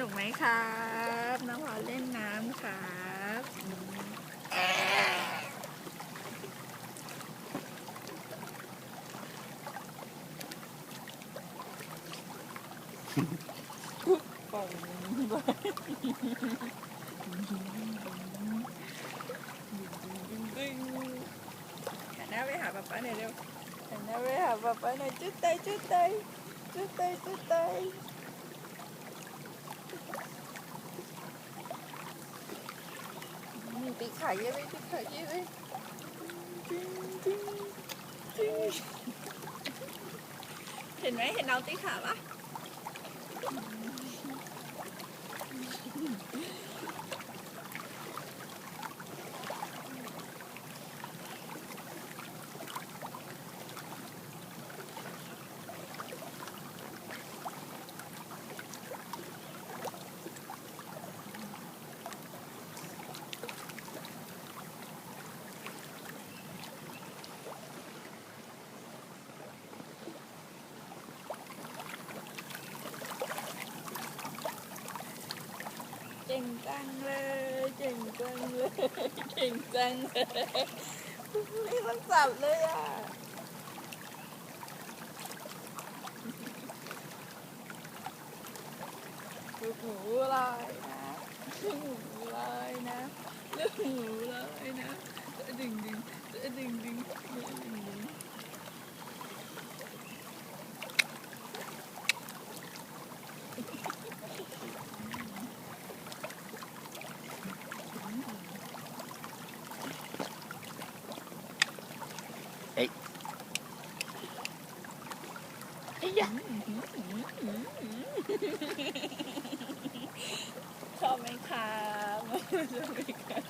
นุกไหมครับน้องพอเล่นน้ำครับป่องหันหน้าไปหาป๊าป๊าหน่อยเร็วหันหน้าไปหาป๊าป๊าหน่อยจุดเตยจุดเตยจุดเตยจุดเต ยตีขาเยอะเลยตีขาเยอะเลยเห็นไหมเห็นน้องตีขาปะ เก่งจังเลยเก่งจังเลยเก่งจังเลยไม่ต้องจับเลยอะลูกหมูลอยนะลูกหมูลอยนะลูกหมูลอยนะดึงดึงดึงดึงดึง ดึงดึงไอ้ยะชอบไหมครับชอบไหมครับ